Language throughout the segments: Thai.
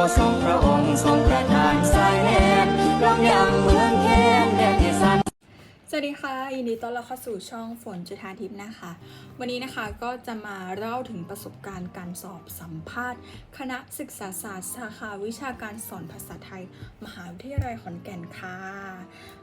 ก็ทรงพระองค์ทรงประทานสายแนบรังยำเมืองแคนแดนอีสานสวัสดีค่ะยินดีต้อนรับเข้าสู่ช่องฝนจุธาทิพย์นะคะ วันนี้นะคะก็จะมาเล่าถึงประสบการณ์การสอบสัมภาษณ์ คณะศึกษาศาสตร์สาขาวิชาการสอนภาษาไทย มหาวิทยาลัยขอนแก่นค่ะ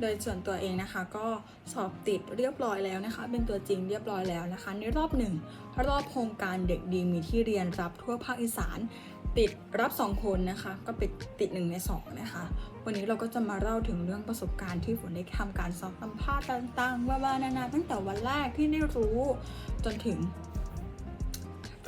โดยส่วนตัวเองนะคะก็สอบติดเรียบร้อยแล้วนะคะ เป็นตัวจริงเรียบร้อยแล้วนะคะ ในรอบหนึ่งรอบโครงการเด็กดีมีที่เรียนรับทั่วภาคอีสาน ติดรับ 2 คนนะคะก็เป็นติด1ใน2นะคะ วันนี้เราก็จะมาเล่าถึงเรื่องประสบการณ์ที่ฝนได้ทำการสอบสัมภาษณ์ต่างๆว่าๆนานาตั้งแต่วันแรกที่ได้รู้จนถึง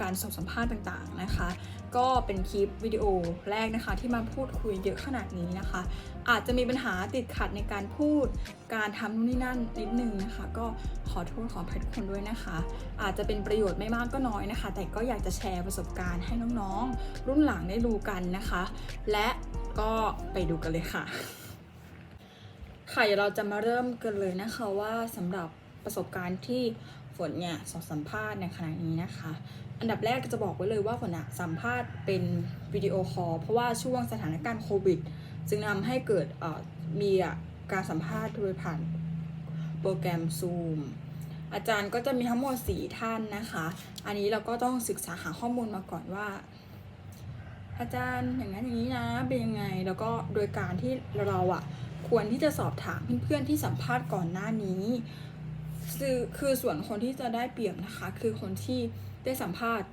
การสอบสัมภาษณ์ต่างๆนะคะ ก็เป็นคลิปวิดีโอแรกนะคะ ที่มาพูดคุยเยอะขนาดนี้นะคะ อาจจะมีปัญหาติดขัดในการพูด การทำนู่นนี่นั่นนิดนึงนะคะ ก็ขอโทษขออภัยทุกคนด้วยนะคะ อาจจะเป็นประโยชน์ไม่มากก็น้อยนะคะ แต่ก็อยากจะแชร์ประสบการณ์ให้น้องๆ รุ่นหลังได้ดูกันนะคะ และก็ไปดูกันเลยค่ะ ค่ะเดี๋ยวเราจะมาเริ่มกันเลยนะคะว่าสำหรับประสบการณ์ที่ฝนเนี่ยสอบสัมภาษณ์ในขณะนี้นะคะ อันดับแรกจะบอกไว้เลยว่าฝนะสัมภาษณ์เป็นวิดีโอคอลเพราะว่าช่วงสถานการณ์โควิด จึงนำให้เกิดมีการสัมภาษณ์โดยผ่านโปรแกรม Zoom อาจารย์ก็จะมีทั้งหมด 4 ท่านนะคะ อันนี้เราก็ต้องศึกษาหาข้อมูลมาก่อนว่า อาจารย์อย่างนั้นอย่างนี้นะเป็นยังไง แล้วก็โดยการที่เราอะควรที่จะสอบถามเพื่อนๆที่สัมภาษณ์ก่อนหน้านี้ คือคือส่วนคนที่จะได้เปรียบนะคะ คือคนที่ได้สัมภาษณ์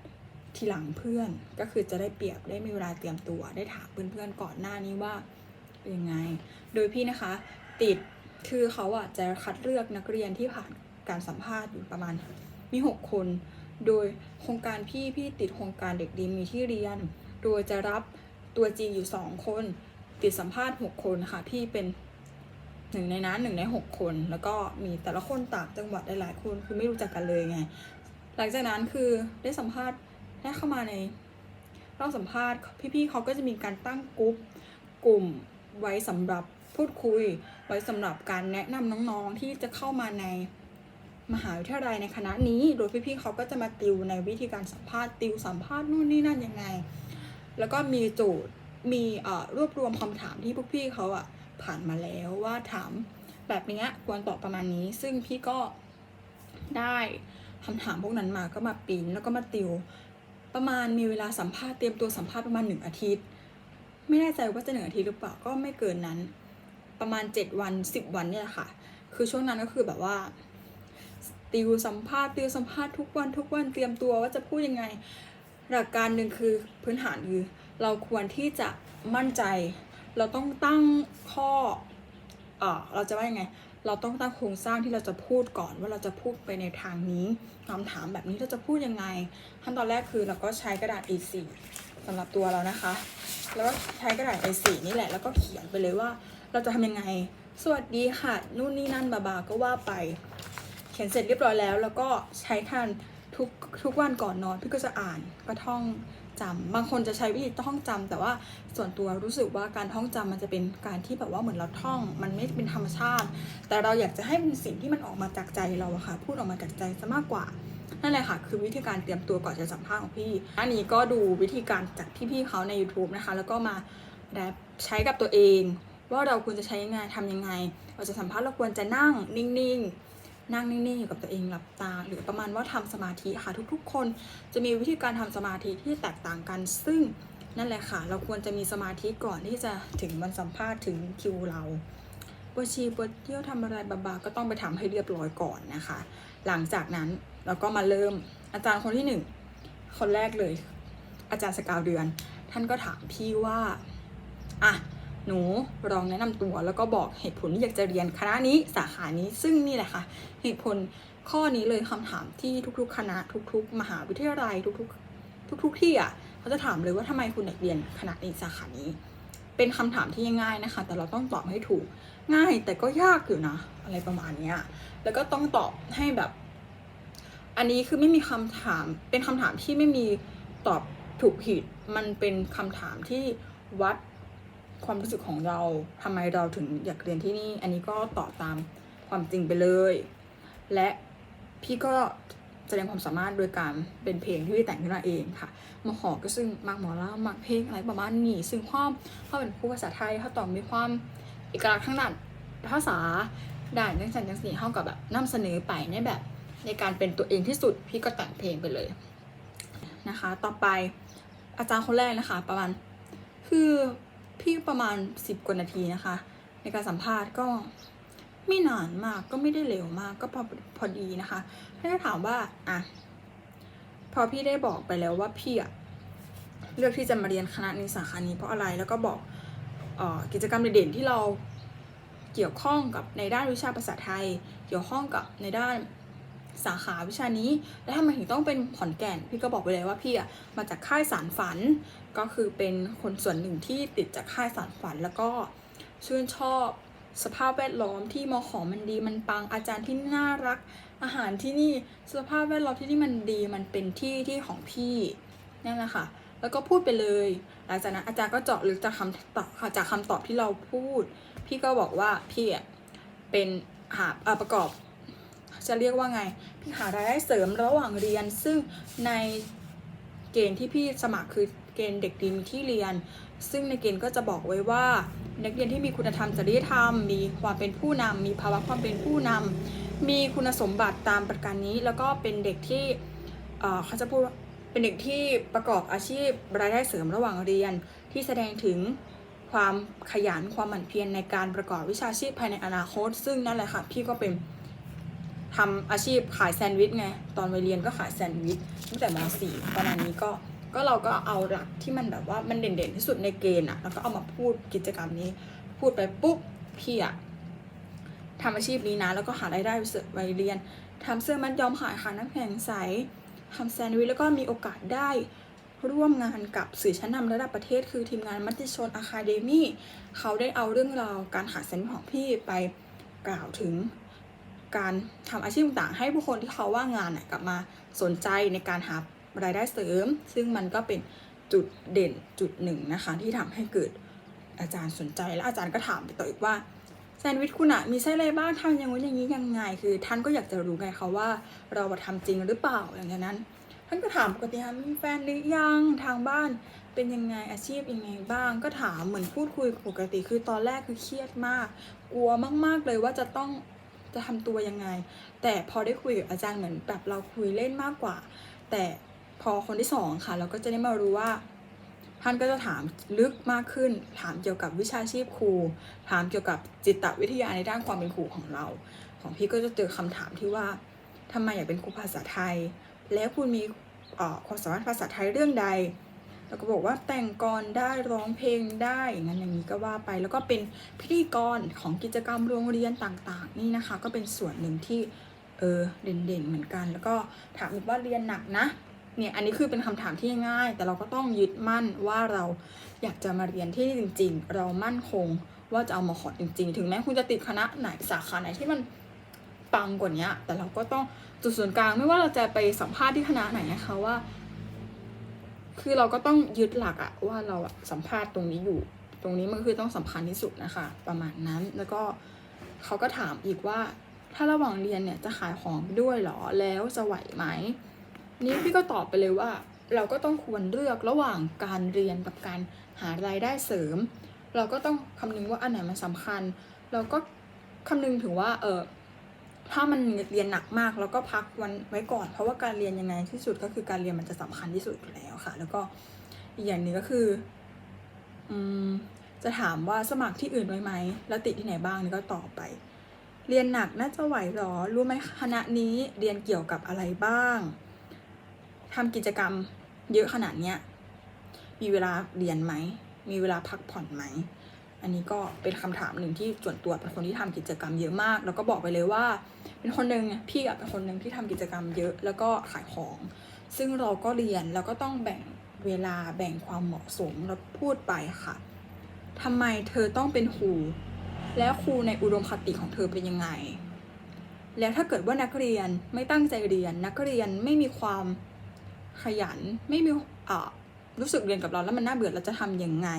ทีหลังเพื่อน ก็คือจะได้เปรียบได้มีเวลาเตรียมตัว ได้ถามเพื่อนๆก่อนหน้านี้ว่าเป็นยังไง โดยพี่นะคะ ติดคือเขาอะจะคัดเลือกนักเรียนที่ผ่านการสัมภาษณ์อยู่ประมาณมีหกคน โดยโครงการพี่พี่ติดโครงการเด็กดีมีที่เรียน โดยจะรับตัวจริงอยู่สองคน ติดสัมภาษณ์หกคนค่ะพี่เป็น หนึ่งในนั้นหนึ่งในหกคน แล้วก็มีแต่ละคนต่างจังหวัดหลายๆคน คือไม่รู้จักกันเลยไง หลังจากนั้นคือได้สัมภาษณ์ได้เข้ามาในรอบสัมภาษณ์พี่ๆเขาก็จะมีการตั้งกลุ่มกลุ่มไว้สำหรับพูดคุย ไว้สำหรับการแนะนำน้องๆที่จะเข้ามาในมหาวิทยาลัยในคณะนี้ โดยพี่ๆเขาก็จะมาติวในวิธีการสัมภาษณ์ติวสัมภาษณ์นู่นนี่นั่นยังไง แล้วก็มีโจทย์มีรวบรวมคำถามที่พวกพี่เขาอะ ผ่านมาแล้วว่าถามแบบนี้ควรตอบประมาณนี้ ซึ่งพี่ก็ได้คำถามพวกนั้นมาก็มาปิ้นแล้วก็มาติว ประมาณมีเวลาสัมภาษณ์เตรียมตัวสัมภาษณ์ประมาณหนึ่งอาทิตย์ ไม่แน่ใจว่าจะหนึ่งอาทิตย์หรือเปล่าก็ไม่เกินนั้น ประมาณเจ็ดวันสิบวันเนี่ยค่ะ คือช่วงนั้นก็คือแบบว่าติวสัมภาษณ์ติวสัมภาษณ์ทุกวันทุกวันเตรียมตัวว่าจะพูดยังไงหลักการหนึ่งคือพื้นฐานคือเราควรที่จะมั่นใจ เราต้องตั้งข้อเออเราจะว่ายังไง เราต้องตั้งโครงสร้างที่เราจะพูดก่อนว่าเราจะพูดไปในทางนี้คำถามแบบนี้เราจะพูดยังไง ขั้นตอนแรกคือเราก็ใช้กระดาษ A4 สำหรับตัวเรานะคะ แล้วก็ใช้กระดาษ A4 นี่แหละแล้วก็เขียนไปเลยว่า เราจะทำยังไง สวัสดีค่ะ นู่นนี่นั่นบาบาก็ว่าไป เขียนเสร็จเรียบร้อยแล้ว แล้วก็ใช้ทันทุกทุกวันก่อนนอนพี่ก็จะอ่านก็ท่อง จำบางคนจะใช้วิธีท่องจำแต่ว่าส่วนตัวรู้สึกว่าการท่องจำมันจะเป็นการที่แบบว่าเหมือนเราท่อง มันไม่เป็นธรรมชาติ แต่เราอยากจะให้เป็นสิ่งที่มันออกมาจากใจเราอะค่ะ พูดออกมาจากใจซะมากกว่านั่นแหละค่ะคือวิธีการเตรียมตัวก่อนจะสัมภาษณ์ของพี่ อันนี้ก็ดูวิธีการจากพี่ๆเขาใน YouTube นะคะ แล้วก็มาแดปใช้กับตัวเอง ว่าเราควรจะใช้ยังไงทำยังไงเราจะสัมภาษณ์เราควรจะนั่งนิ่งๆ นั่งนิ่งๆอยู่กับตัวเองหลับตา หรือประมาณว่าทำสมาธิค่ะทุกๆ คนจะมีวิธีการทำสมาธิที่แตกต่างกัน ซึ่งนั่นแหละค่ะ เราควรจะมีสมาธิก่อนที่จะถึงวันสัมภาษณ์ถึงคิวเราปวดฉี่ปวดเยี่ยวทำอะไรบาๆก็ต้องไปทำให้เรียบร้อยก่อนนะคะ หลังจากนั้นเราก็มาเริ่มอาจารย์คนที่หนึ่งคนแรกเลย อาจารย์สกาวเดือน ท่านก็ถามพี่ว่าอะ หนูลองแนะนำตัวแล้วก็บอกเหตุผลที่อยากจะเรียนคณะนี้สาขานี้ซึ่งนี่แหละค่ะ เหตุผลข้อนี้เลยคำถามที่ทุก ๆ คณะ ทุก ๆ มหาวิทยาลัยทุก ๆ ทุก ๆ ที่อะเขาจะถามเลยว่าทำไมคุณอยากเรียนคณะนี้สาขานี้ เป็นคำถามที่ง่ายนะคะ แต่เราต้องตอบให้ถูกง่ายแต่ก็ยากอยู่นะ อะไรประมาณเนี้ยแล้วก็ต้องตอบให้แบบ อันนี้คือไม่มีคำถาม เป็นคำถามที่ไม่มีตอบถูกผิด มันเป็นคำถามที่วัด ความรู้สึกของเราทำไมเราถึงอยากเรียนที่นี่ อันนี้ก็ตอบตามความจริงไปเลย และพี่ก็แสดงความสามารถโดยการเป็นเพลงที่พี่แต่งขึ้นมาเองค่ะมาขอก็ซึ่งมักหมอลำมักเพลงอะไรประมาณนี้ ซึ่งความเขาเป็นผู้ภาษาไทยเขาตองมีความเอกลักษณ์ทางด้านภาษาด้านจังสันจังสีเข้ากับแบบนำเสนอไปในแบบ ในการเป็นตัวเองที่สุดพี่ก็แต่งเพลงไปเลยนะคะ ต่อไปอาจารย์คนแรกนะคะ ประมาณคือ พี่ประมาณสิบกว่านาทีนะคะ ในการสัมภาษณ์ก็ไม่นานมากก็ไม่ได้เร็วมากก็พอพอดีนะคะท่านก็ถามว่าอะพอพี่ได้บอกไปแล้วว่าพี่อะเลือกที่จะมาเรียนคณะนี้สาขานี้เพราะอะไรแล้วก็บอกออกิจกรรมเด่นๆที่เราเกี่ยวข้องกับในด้านวิชาภาษาไทย เกี่ยวข้องกับในด้าน สาขาวิชานี้ แล้วทำไมถึงต้องเป็นขอนแก่น พี่ก็บอกไปเลยว่าพี่อะมาจากค่ายสารฝัน ก็คือเป็นคนส่วนหนึ่งที่ติดจากค่ายสารฝัน แล้วก็ชื่นชอบสภาพแวดล้อมที่มอของมันดีมันปังอาจารย์ที่น่ารัก อาหารที่นี่สภาพแวดล้อมที่นี่มันดีมันเป็นที่ที่ของพี่นั่นแหละค่ะแล้วก็พูดไปเลยหลังจากนั้นอาจารย์ก็เจาะลึกจากคำตอบจากคำตอบที่เราพูด พี่ก็บอกว่าพี่อะเป็นหาประกอบ จะเรียกว่าไง พี่หารายได้เสริมระหว่างเรียน ซึ่งในเกณฑ์ที่พี่สมัครคือเกณฑ์เด็กดีมีที่เรียน ซึ่งในเกณฑ์ก็จะบอกไว้ว่า นักเรียนที่มีคุณธรรมจริยธรรม มีความเป็นผู้นำมีภาวะความเป็นผู้นำมีคุณสมบัติตามประการนี้ แล้วก็เป็นเด็กที่เเขาจะพูดเป็นเด็กที่ประกอบอาชีพรายได้เสริมระหว่างเรียนที่แสดงถึงความขยันความหมั่นเพียรในการประกอบวิชาชีพภายในอนาคต ซึ่งนั่นแหละค่ะพี่ก็เป็น ทำอาชีพขายแซนด์วิชไง ตอนวัยเรียนก็ขายแซนด์วิชตั้งแต่ม .4 ประมาณนี้ก็ก็เราก็เอาหลักที่มันแบบว่ามันเด่นๆที่สุดในเกณฑ์อะแล้วก็เอามาพูดกิจกรรมนี้ พูดไปปุ๊บพี่อะทำอาชีพนี้นะ แล้วก็หารายได้วัยเรียนทำเสื้อมัดย้อมขายขายน้ำแข็งใสทำแซนด์วิชแล้วก็มีโอกาสได้ร่วมงานกับสื่อชั้นนำระดับประเทศ คือทีมงานมัติชนอะคาเดมี่เขาได้เอาเรื่องราวการหาแซนด์วิชของพี่ไปกล่าวถึง การทำอาชีพต่างๆให้ผู้คนที่เขาว่างงานน่ะกลับมาสนใจในการหารายได้เสริม ซึ่งมันก็เป็นจุดเด่นจุดหนึ่งนะคะ ที่ทำให้เกิดอาจารย์สนใจและอาจารย์ก็ถามไปต่ออีกว่าแซนด์วิชคุณอะมีไส้อะไรบ้างทำอย่างนู้นอย่างนี้ยังไง คือ ท่านก็อยากจะรู้ไงคะว่า เราทำจริงหรือเปล่าอย่างนั้น ท่านก็ถามปกติค่ะมีแฟนหรือยังทางบ้านเป็นยังไงอาชีพยังไงบ้าง ก็ถามเหมือนพูดคุยปกติคือตอนแรกคือเครียดมาก กลัวมากๆเลยว่าจะต้อง จะทำตัวยังไง แต่พอได้คุยกับอาจารย์เหมือนแบบเราคุยเล่นมากกว่า แต่พอคนที่สองค่ะ เราก็จะได้มารู้ว่า ท่านก็จะถามลึกมากขึ้น ถามเกี่ยวกับวิชาชีพครู ถามเกี่ยวกับจิตวิทยาในด้านความเป็นครูของเรา ของพี่ก็จะเจอคำถามที่ว่าทำไมอยากเป็นครูภาษาไทย แล้วคุณมีความสามารถภาษาไทยเรื่องใด แล้วก็บอกว่าแต่งกรได้ร้องเพลงได้อย่างนั้นอย่างนี้ก็ว่าไป แล้วก็เป็นพิธีกรของกิจกรรมโรงเรียนต่างๆ นี่นะคะ ก็เป็นส่วนหนึ่งที่เออเด่นๆเหมือนกัน แล้วก็ถามอีกว่าเรียนหนักนะเนี่ยอันนี้คือเป็นคำถามที่ง่าย แต่เราก็ต้องยึดมั่นว่าเราอยากจะมาเรียนที่นี่จริง ๆ เรามั่นคงว่าจะเอามาขอจริง ๆ ถึงแม้คุณจะติดคณะไหนสาขาไหนที่มันปังกว่านี้แต่เราก็ต้องจุดศูนย์กลางไม่ว่าเราจะไปสัมภาษณ์ที่คณะไหนนะคะว่า คือเราก็ต้องยึดหลักอะว่าเราอะสัมภาษณ์ตรงนี้อยู่ ตรงนี้มันคือต้องสำคัญที่สุดนะคะ ประมาณนั้นแล้วก็เขาก็ถามอีกว่า ถ้าระหว่างเรียนเนี่ยจะขายของด้วยเหรอแล้วจะไหวไหมนี่พี่ก็ตอบไปเลยว่า เราก็ต้องควรเลือกระหว่างการเรียนกับการหารายได้เสริม เราก็ต้องคำนึงว่าอันไหนมันสำคัญ เราก็คำนึงถึงว่าเออ ถ้ามันเรียนหนักมากเราก็พักวันไว้ก่อน เพราะว่าการเรียนยังไงที่สุดก็คือการเรียนมันจะสำคัญที่สุดอยู่แล้วค่ะ แล้วก็อีกอย่างหนึ่งก็คืออืมจะถามว่าสมัครที่อื่นไว้ไหม แล้วติดที่ไหนบ้างนี่ก็ตอบไป เรียนหนักน่าจะไหวหรอ รู้ไหมคณะนี้เรียนเกี่ยวกับอะไรบ้างทำกิจกรรมเยอะขนาดเนี้ยมีเวลาเรียนไหม มีเวลาพักผ่อนไหม อันนี้ก็เป็นคำถามหนึ่งที่ส่วนตัวเป็นคนที่ทำกิจกรรมเยอะมาก แล้วก็บอกไปเลยว่า เป็นคนหนึ่งพี่อะเป็นคนหนึ่งที่ทำกิจกรรมเยอะแล้วก็ขายของ ซึ่งเราก็เรียนแล้วก็ต้องแบ่งเวลาแบ่งความเหมาะสมแล้วพูดไปค่ะทำไมเธอต้องเป็นครูแล้วครูในอุดมคติของเธอเป็นยังไง แล้วถ้าเกิดว่านักเรียนไม่ตั้งใจเรียน นักเรียนไม่มีความขยันไม่มีอ่ารู้สึกเรียนกับเราแล้วมันน่าเบื่อเราจะทำยังไง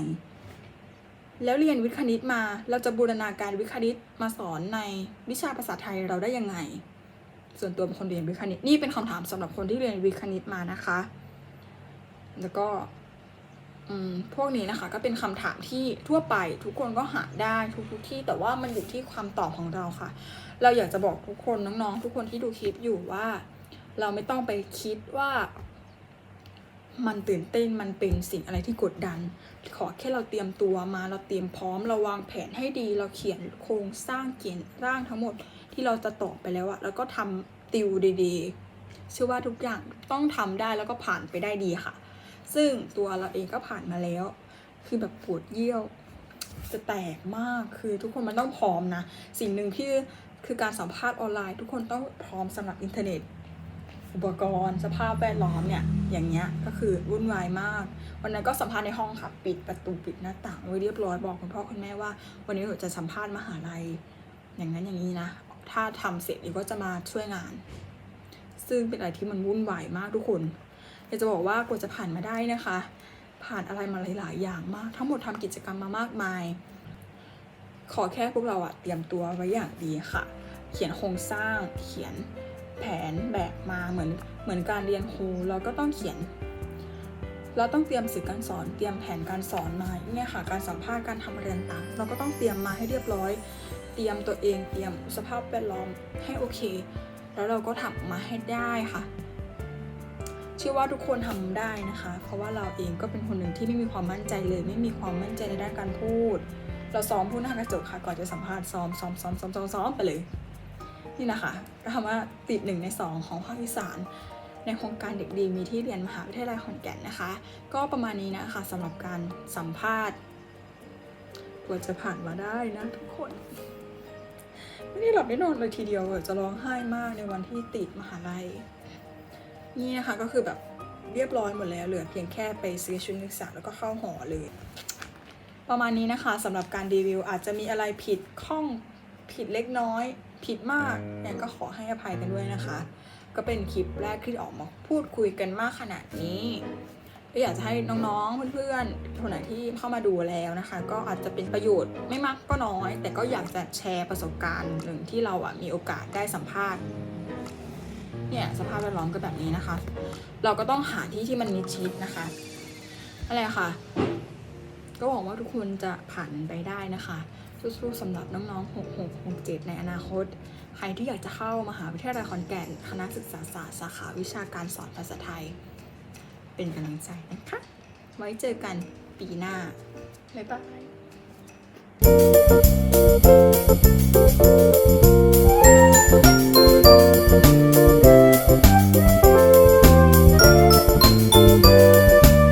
แล้วเรียนวิทย์คณิตมา เราจะบูรณาการวิทย์คณิตมาสอนในวิชาภาษาไทยเราได้ยังไง ส่วนตัวเป็นคนเรียนวิทย์คณิตนี่เป็นคำถามสำหรับคนที่เรียนวิทย์คณิตมานะคะ แล้วก็อืมพวกนี้นะคะก็เป็นคำถามที่ทั่วไปทุกคนก็หาได้ทุกทุกที่ แต่ว่ามันอยู่ที่ความตอบของเราค่ะ เราอยากจะบอกทุกคนน้องๆ ทุกคนที่ดูคลิปอยู่ว่า เราไม่ต้องไปคิดว่า มันตื่นเต้นมันเป็นสิ่งอะไรที่กดดัน ขอแค่เราเตรียมตัวมาเราเตรียมพร้อมเราวางแผนให้ดีเราเขียนโครงสร้างเขียนร่างทั้งหมดที่เราจะตอบไปแล้วอะแล้วก็ทำติวดีๆเชื่อว่าทุกอย่างต้องทำได้แล้วก็ผ่านไปได้ดีค่ะ ซึ่งตัวเราเองก็ผ่านมาแล้ว คือแบบปวดเยี่ยวจะแตกมากคือทุกคนมันต้องพร้อมนะ สิ่งหนึ่งที่คือการสัมภาษณ์ออนไลน์ ทุกคนต้องพร้อมสำหรับอินเทอร์เน็ต อุปกรณ์ สภาพแวดล้อมเนี่ยอย่างเงี้ยก็คือวุ่นวายมาก วันนั้นก็สัมภาษณ์ในห้องค่ะปิดประตูปิดหน้าต่างไว้เรียบร้อยบอกคุณพ่อคุณแม่ว่า วันนี้หนูจะสัมภาษณ์มหาลัย อย่างนั้นอย่างนี้นะ ถ้าทำเสร็จอีกก็จะมาช่วยงาน ซึ่งเป็นอะไรที่มันวุ่นวายมากทุกคนอยากจะบอกว่ากว่าจะผ่านมาได้นะคะ ผ่านอะไรมาหลาย ๆ อย่างมาก ทั้งหมดทำกิจกรรมมามากมาย ขอแค่พวกเราอะเตรียมตัวไว้อย่างดีค่ะ เขียนโครงสร้างเขียน แผนแบบมาเหมือนเหมือนการเรียนครูเราก็ต้องเขียน เราต้องเตรียมสื่อการสอนเตรียมแผนการสอนมาเนี่ยค่ะการสัมภาษณ์การทำเรียนต่างเราก็ต้องเตรียมมาให้เรียบร้อย เตรียมตัวเองเตรียมสภาพแวดล้อมให้โอเค แล้วเราก็ทำมาให้ได้ค่ะเชื่อว่าทุกคนทำได้นะคะ เพราะว่าเราเองก็เป็นคนหนึ่งที่ไม่มีความมั่นใจเลย ไม่มีความมั่นใจในด้านการพูด เราซ้อมพูดหน้ากระจกค่ะ ก่อนจะสัมภาษณ์ซ้อมซ้อมซ้อมซ้อมซ้อมไปเลย นี่นะคะก็ทำว่าติดหนึ่งในสองของภาคอีสาน ในโครงการเด็กดีมีที่เรียนมหาวิทยาลัยขอนแก่นนะคะ ก็ประมาณนี้นะคะสำหรับการสัมภาษณ์กว่าจะผ่านมาได้นะทุกคนไม่ได้หลับได้นอนเลยทีเดียวอะจะร้องไห้มากในวันที่ติดมหาลัย นี่นะคะก็คือแบบเรียบร้อยหมดแล้วเหลือเพียงแค่ไปซื้อชุดนักศึกษาแล้วก็เข้าหอเลย ประมาณนี้นะคะสำหรับการรีวิวอาจจะมีอะไรผิดข้องผิดเล็กน้อย ผิดมากเนี่ยก็ขอให้อภัยกันด้วยนะคะ ก็เป็นคลิปแรกที่ออกมาพูดคุยกันมากขนาดนี้ก็อยากจะให้น้องๆเพื่อนๆคนไหนที่เข้ามาดูแล้วนะคะ ก็อาจจะเป็นประโยชน์ไม่มากก็น้อย แต่ก็อยากจะแชร์ประสบการณ์หนึ่งที่เราอะมีโอกาสได้สัมภาษณ์เนี่ยสภาพแวดล้อมก็แบบนี้นะคะ เราก็ต้องหาที่ที่มันมิดชิดนะคะอะไรค่ะ ก็หวังว่าทุกคนจะผ่านไปได้นะคะ สู้ๆสำหรับน้องๆ 66 67 ในอนาคต ใครที่อยากจะเข้ามหาวิทยาลัยขอนแก่น คณะศึกษาศาสตร์สาขาวิชาการสอนภาษาไทย เป็นกำลังใจนะคะ ไว้เจอกันปีหน้า บ๊ายบาย